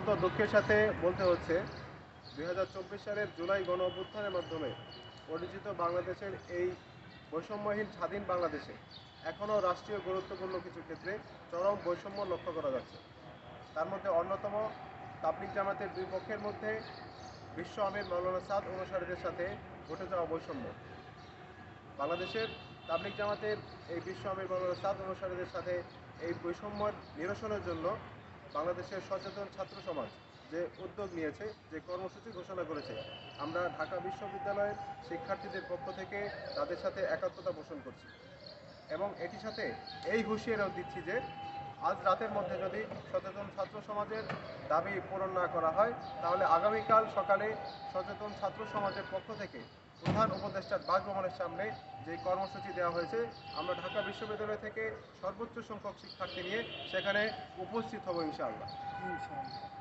অত্যন্ত দুঃখের সাথে বলতে হচ্ছে, দুই হাজার চব্বিশ সালের জুলাই গণ অভ্যুত্থানের মাধ্যমে পরিচিত বাংলাদেশের এই বৈষম্যহীন স্বাধীন বাংলাদেশে এখনও রাষ্ট্রীয় গুরুত্বপূর্ণ কিছু ক্ষেত্রে চরম বৈষম্য লক্ষ্য করা যাচ্ছে। তার মধ্যে অন্যতম তাবলিক জামাতের দুই পক্ষের মধ্যে বিশ্ব আমির মৌলানা সাদ অনুসারীদের সাথে ঘটে যাওয়া বৈষম্য। বাংলাদেশের তাবলিক জামাতের এই বিশ্ব আমির মৌলানা সাদ অনুসারীদের সাথে এই বৈষম্যের নিরসনের জন্য বাংলাদেশের সচেতন ছাত্র সমাজ যে উদ্যোগ নিয়েছে, যে কর্মসূচি ঘোষণা করেছে, আমরা ঢাকা বিশ্ববিদ্যালয়ের শিক্ষার্থীদের পক্ষ থেকে তাদের সাথে একাত্মতা পোষণ করছি। এবং এটির সাথে এই হুঁশিয়ারিও দিচ্ছি যে আজ রাতের মধ্যে যদি সচেতন ছাত্র সমাজের দাবি পূরণ না করা হয়, তাহলে আগামীকাল সকালে সচেতন ছাত্র সমাজের পক্ষ থেকে প্রধান উপদেষ্টার বাসভবনের সামনে যে কর্মসূচি দেওয়া হয়েছে, আমরা ঢাকা বিশ্ববিদ্যালয় থেকে সর্বোচ্চ সংখ্যক শিক্ষার্থী নিয়ে সেখানে উপস্থিত হব ইনশাআল্লাহ। ইনশাআল্লাহ।